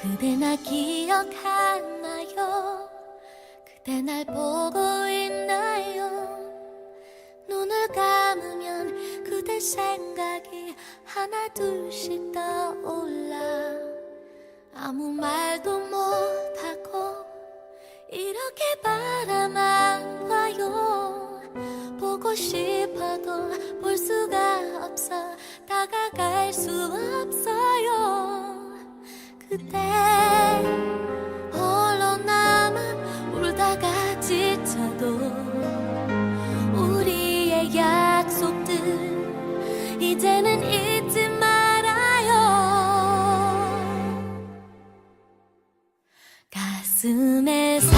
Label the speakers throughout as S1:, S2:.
S1: 그대 나 기억하나요? 그대 날 보고 있나요? 눈을 감으면 그대 생각이 하나 둘씩 떠올라 아무 말도 못하고 이렇게 바라만 봐요 보고 싶어 娘さ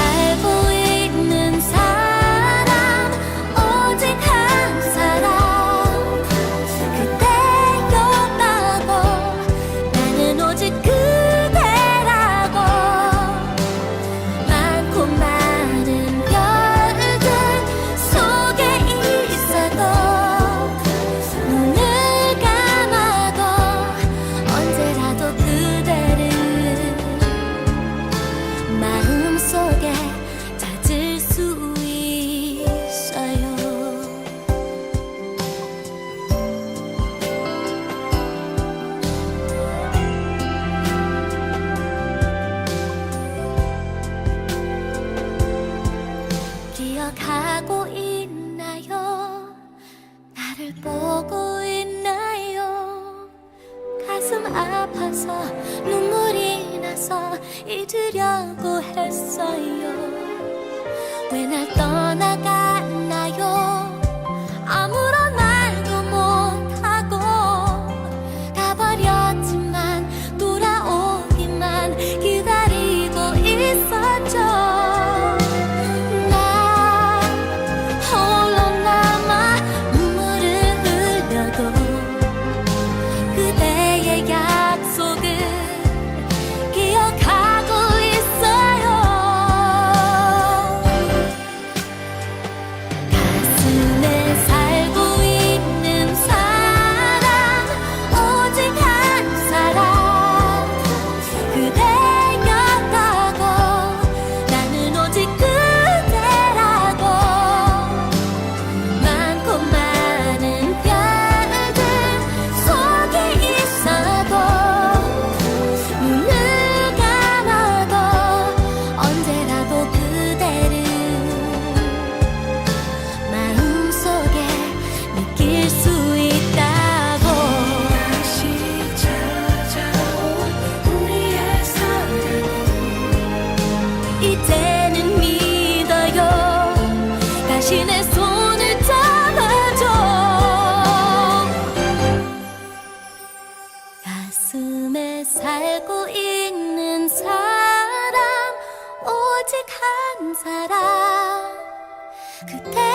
S1: 보고 있나요? 가슴 아파서 눈물이 나서 잊으려고 했어요. 왜 날 떠나가 사랑. 그때